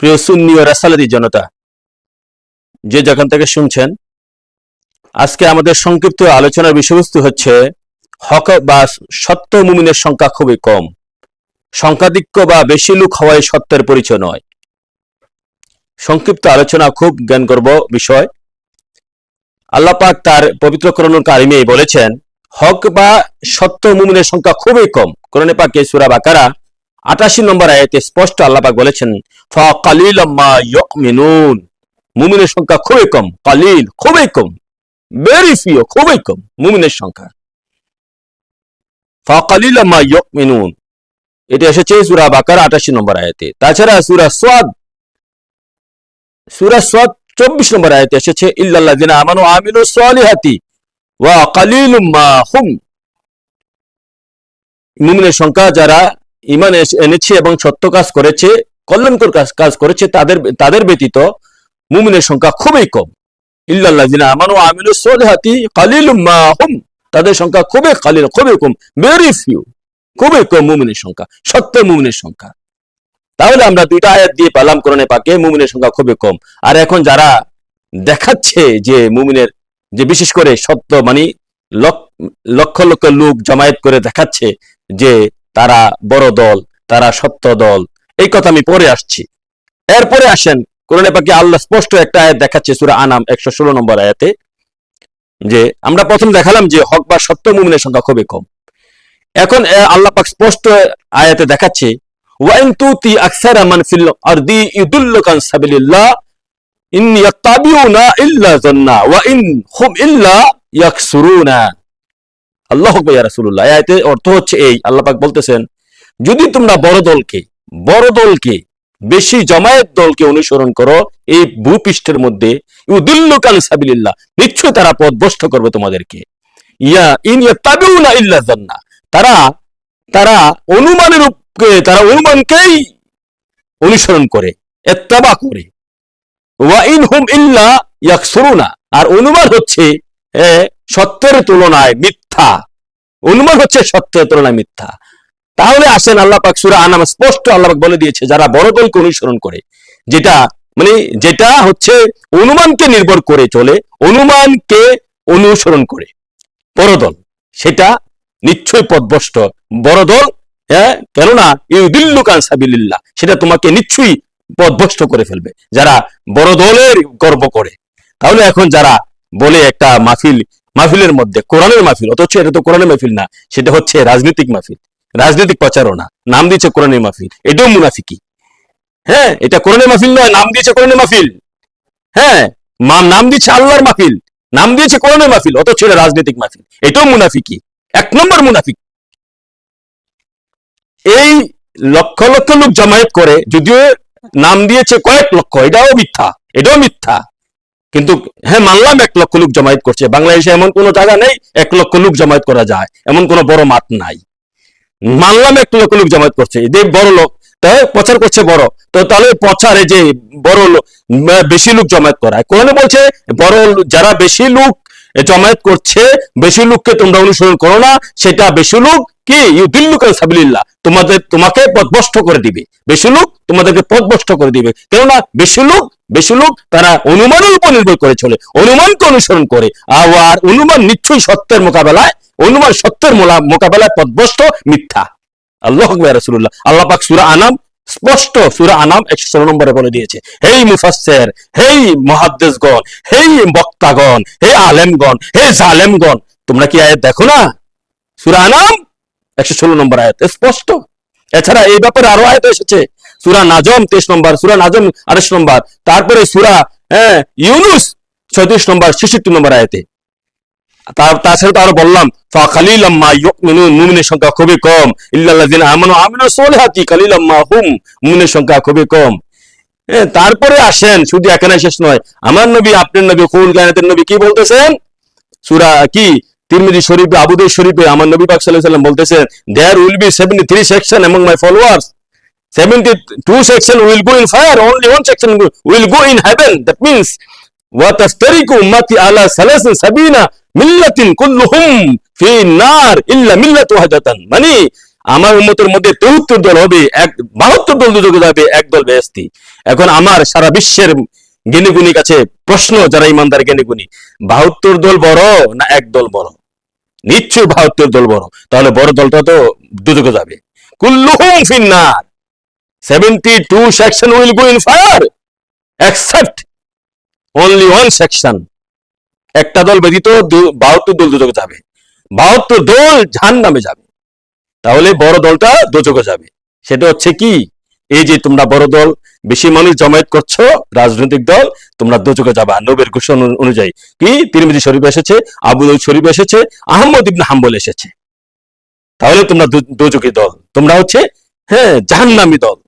প্রিয় সুন্নি ও রাসালাদি জনতা, যে যেখান থেকে শুনছেন, আজকে আমাদের সংক্ষিপ্ত আলোচনার বিষয়বস্তু হচ্ছে হক বা সত্য মুমিনের সংখ্যা খুবই কম। সংখ্যাধিক্য বা বেশি লোক হওয়াই সত্যের পরিচয় নয়। সংক্ষিপ্ত আলোচনা খুব জ্ঞান করব বিষয়। আল্লাহ পাক তার পবিত্র করণুল কারিমে বলেছেন, হক বা সত্য মুমিনের সংখ্যা খুবই কম। কোরআনে পাকে সূরা বাকারা আটাশি নম্বর আয়াতে স্পষ্ট আল্লাহ পাক বলেছেন কালিলাম্মা মুমিনের সংখ্যা খুবই কম, কালিল খুবই কম ভেরি ফিও খুবই কম মুমিনের সংখ্যা। কালিলাম্মা এটা এসেছে সূরা বাকারা আটাশি নম্বর আয়াতে। তাছাড়া সূরা সোয়াদ সূরা সোয়াদ চব্বিশ নম্বর আয়াতে এসেছে, ইল্লাল্লাযিনা আমানু আমিলু সালিহাতি ওয়া কালিলুম মা হুম। মুমিনের সংখ্যা যারা ইমান এনেছে এবং সত্য কাজ করেছে, কল্যাণকর কাজ কাজ করেছে, তাদের তাদের ব্যতীত মুমিনের সংখ্যা খুবই কম। তাদের সংখ্যা খুবই কালিল, খুবই কম ভেরি ফিউ খুবই কম মুমিনের সংখ্যা, সত্য মুমিনের সংখ্যা। তাহলে আমরা দুইটা আয়াত দিয়ে পেলাম কোরআনে পাকে, মুমিনের সংখ্যা খুবই কম। আর এখন যারা দেখাচ্ছে যে মুমিনের, যে বিশেষ করে সত্য মানে লক- লক্ষ লক্ষ লোক জমায়েত করে দেখাচ্ছে যে তারা বড় দল, তারা সত্য দল। এই কথা আমি পরে আসছি। এরপরে আসেন, কোরআনে পাকে আল্লাহ স্পষ্ট একটা আয়াত দেখাচ্ছে সূরা আনাম একশো ষোলো নম্বর আয়াতে, যে আমরা প্রথম দেখালাম যে হক বা সত্য মুমিনের সংখ্যা খুবই কম। এখন আল্লাহ পাক স্পষ্ট আয়াতে দেখাচ্ছে, ওয়াইন তুতি আকসারা মান ফিল আরদি ইদুল্লুকা আন সাবিলিল্লাহ ইন ইয়াত্তাবিউনা ইল্লা যান্না ওয়া হুম ইল্লা ইয়াকসুরুনা। আল্লাহ এই অর্থ হচ্ছে এই, আল্লাহ পাক বলতেছেন, যদি তোমরা বড় দলকে বড় দলকে, বেশি জমায়েত দলকে অনুসরণ করো, এই ভূপৃষ্ঠের মধ্যে সাবিলিল্লাহ নিশ্চয়ই তারা পথ ভ্রষ্ট করবে তোমাদেরকে। ইয়া ইন ইল্লা তারা তারা অনুমানের তারা অনুমানকেই অনুসরণ করে, এত্তাবা করে। ওয়া ইন হুম ইল্লা আর অনুমান হচ্ছে সত্যের তুলনায় মিথ্যা। অনুমান হচ্ছে সত্যের তুলনায় মিথ্যা। তাহলে আসেন আল্লাহ পাক সূরা আনাম স্পষ্ট আল্লাহ পাক বলে দিয়েছে, যারা বড় দলকে অনুসরণ করে, যেটা মানে যেটা হচ্ছে অনুমানকে নির্ভর করে চলে, অনুমানকে অনুসরণ করে। বড় দল সেটা নিশ্চয়ই পদভ্রষ্ট। বড় দল হ্যাঁ কেননা ইউদিল্লুকান সাবিলিল্লাহ, সেটা তোমাকে নিশ্চয়ই পদভ্রষ্ট করে ফেলবে, যারা বড় দলের গর্ব করে। তাহলে এখন যারা বলে একটা মাহফিল মাহফিলের মধ্যে, কোরআনের মাহফিল, অথচ এটা তো কোরআনের মাহফিল না, সেটা হচ্ছে রাজনৈতিক মাহফিল। রাজনৈতিক প্রচারণা, নাম দিয়েছে কোরআনের মাহফিল, এটাও মুনাফিকি। হ্যাঁ এটা কোরআনের মাহফিল নয়, নাম দিয়েছে কোরআনের মাহফিল। হ্যাঁ মা- নাম দিয়েছে আল্লাহর মাহফিল, নাম দিয়েছে কোরআনের মাহফিল, অথচ এটা রাজনৈতিক মাহফিল, এটাও মুনাফিকি, এক নম্বর মুনাফিক। এই লক্ষ লক্ষ লোক জমায়েত করে, যদিও নাম দিয়েছে কয়েক লক্ষ, এটাও মিথ্যা এটাও মিথ্যা। কিন্তু হ্যাঁ মানলাম এক লক্ষ লোক জমায়েত করছে। বাংলাদেশে এমন কোনো জায়গা নেই, এক লক্ষ লোক জমায়েত করা যায়। এমন কোনো বড় মাঠ নাই। মানলাম এক লক্ষ লোক জমায়েত করছে। এদের বড় লোক। তাই প্রচার করছে বড়। তো তাহলে প্রচারে যে বড় লোক বেশি লোক জমায়েত করায়। কোরআনে বলছে, বড় যারা বেশি লোক জমায়েত করছে, বেশি লোককে তোমরা অনুসরণ করো না, সেটা বেশি লোক কি? ইউদিল্লুকা সাবিলিল্লাহ। তোমাদের, তোমাকে পথভ্রষ্ট করে দিবে। বেশি লোক তোমাদেরকে পথভ্রষ্ট করে দিবে। কেননা বেশি লোক বেশি লোক তারা অনুমানের উপর নির্ভর করে চলে, অনুমানকে অনুসরণ করে। আর অনুমান নিশ্চয়ই সত্যের মোকাবেলায়, অনুমান সত্যের মোকাবেলায় পথভ্রষ্ট মিথ্যা। আল্লাহ রাসূলুল্লাহ। আল্লাহ পাক সূরা আনাম স্পষ্ট সুরা আনাম 116 নম্বরে বলে দিয়েছে। হেই মুফাসসির হেই মুহাদ্দিসগণ হেই বক্তাগণ, হে আলেমগণ, হে জালেমগণ, তোমরা কি আয়াত দেখো না? সুরা আনাম 116 নম্বর আয়াত স্পষ্ট। এছাড়া এই ব্যাপারে আরও আয়াত এসেছে। সুরা নাজম 23 নম্বর, সুরা নাজম 28 নম্বর, তারপরে সুরা হ্যাঁ ইউনুস 36 নম্বর 66 নম্বর আয়াতে। তারপরে আসেন, শুধু এখানে শেষ নয়, আমার নবী, আপনার নবী, কুল কায়নাতের নবী কি বলতেছেন? সুরা কি? তিরমিজি শরীফে আবুদের শরীফে আমার নবী পাক সাল্লাল্লাহু আলাইহি সাল্লাম বলতেছেন there will be 73 section among my followers. 72 section will go in fire only one section will go in heaven. That means মানে আমার উম্মতের মধ্যে তেহত্তর দল হবে, এক, বাহাত্তর দল যাবে এক দল বেহস্তি এখন আমার সারা বিশ্বের কাছে প্রশ্ন, যারা ইমানদার জ্ঞানীগুণী বাহাত্তর দল বড় না এক দল বড়? নিশ্চয় বাহাত্তর দল বড়। তাহলে বড় দলটা তো দুযোগ যাবে। কুল্লুহুম ফিন্নার। Seventy two section will go in fire only one section একটা দল ব্যতীত বাহাত্তর দল দুযোগে যাবে। বাহাত্তর দল জাহান নামে যাবে। তাহলে বড় দলটা দুযোগে যাবে। সেটা হচ্ছে কি? এই যে তোমরা বড় দল, বেশি মানুষ জমায়েত করছ, রাজনৈতিক দল, তোমরা দুযোগে যাবা। নবের ঘোষণা অনুযায়ী। কি? তিরমিজি শরীফ এসেছে, আবু দাউদ শরীফ এসেছে, আহমদ ইবনে হাম্বল এসেছে। তাহলে তোমরা দু- দুযোগী দল। তোমরা হচ্ছে হ্যাঁ জাহান্নামী দল।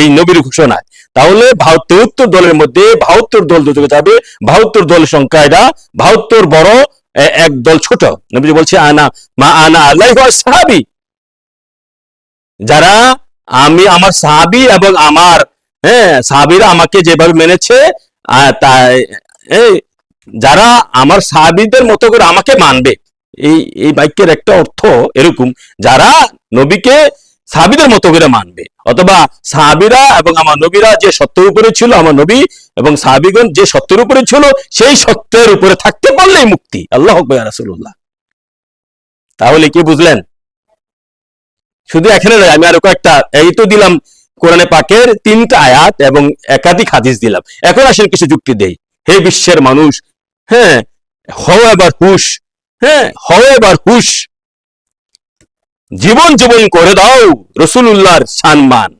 এই নবীর ঘোষণায়। তাহলে বাহাত্তর দলের মধ্যে বাহাত্তর দল দুযোগে যাবে, বাহাত্তর দলের সংখ্যা এটা বাহাত্তর বড় এক দল ছোট। নবীজি বলছে, আনা, মা আনা আল্লাহ সাহাবি। যারা আমি, আমার সাহাবি এবং আমার হ্যাঁ সাহাবিরা আমাকে যেভাবে মেনেছে যারা আমার সাহাবিদের মতো করে আমাকে মানবে। এই এই বাক্যের একটা অর্থ এরকম, যারা নবীকে সাহাবিদের মতো করে মানবে। অথবা সাহাবিরা এবং আমার নবীরা যে সত্যের উপরে ছিল, আমার নবী এবং সাহাবিগণ যে সত্যের উপরে ছিল, সেই সত্যের উপরে থাকতে পারলেই মুক্তি। আল্লাহ রাসুল্লাহ তাহলে কি বুঝলেন? শুধু এখানে আমি আরও কয়েকটা এই তো দিলাম, কোরআনে পাকের তিনটা আয়াত এবং একাধিক হাদিস দিলাম। এখন আসেন কিছু যুক্তি দেই। হে বিশ্বের মানুষ হ্যাঁ হও এবার হুশ হ্যাঁ হও এবার হুশ। জীবন জীবন করে দাও রসুল্লাহর সম্মান।